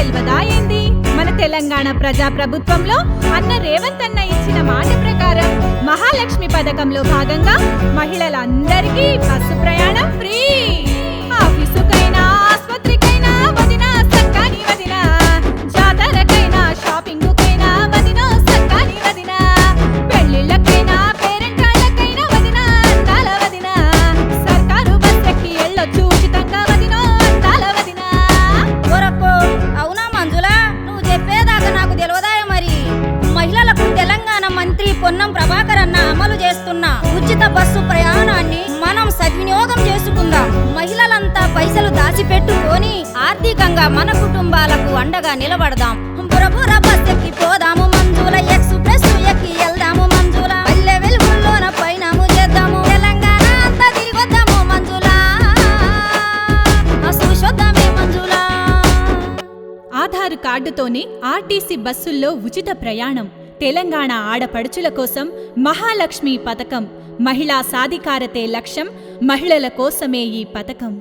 తెలియదా ఏంది? మన తెలంగాణ ప్రజా ప్రభుత్వంలో అన్న రేవంత్ అన్న ఇచ్చిన మాట ప్రకారం మహాలక్ష్మి పథకంలో భాగంగా మహిళలందరికీ బస్సు ప్రయాణం ఫ్రీ. పొన్నం ప్రభాకర్ అన్న అమలు చేస్తున్న ఉచిత బస్సు ప్రయాణాన్ని మనం సద్వినియోగం చేసుకుందాం. మహిళలంతా పైసలు దాచిపెట్టుకొని ఆర్థికంగా మన కుటుంబాలకు అండగా నిలబడదాం. బురబుర బస్ ఎక్కి పోదాము మంజుల ఎక్స్ప్రెస్ ఎక్కి వెళ్దాము మంజుల పల్లె వెలుగుల్లోన పైనము చేద్దాము. తెలంగాణ అంతా తిరిగొద్దాము మంజుల. చూసొద్దామే మంజులా. ఆధార్ కార్డుతోనే ఆర్టీసీ బస్సుల్లో ఉచిత ప్రయాణం. తెలంగాణ ఆడపడుచుల కోసం మహాలక్ష్మి పథకం. మహిళా సాధికారతే లక్ష్యం మహిళల కోసమే ఈ పథకం.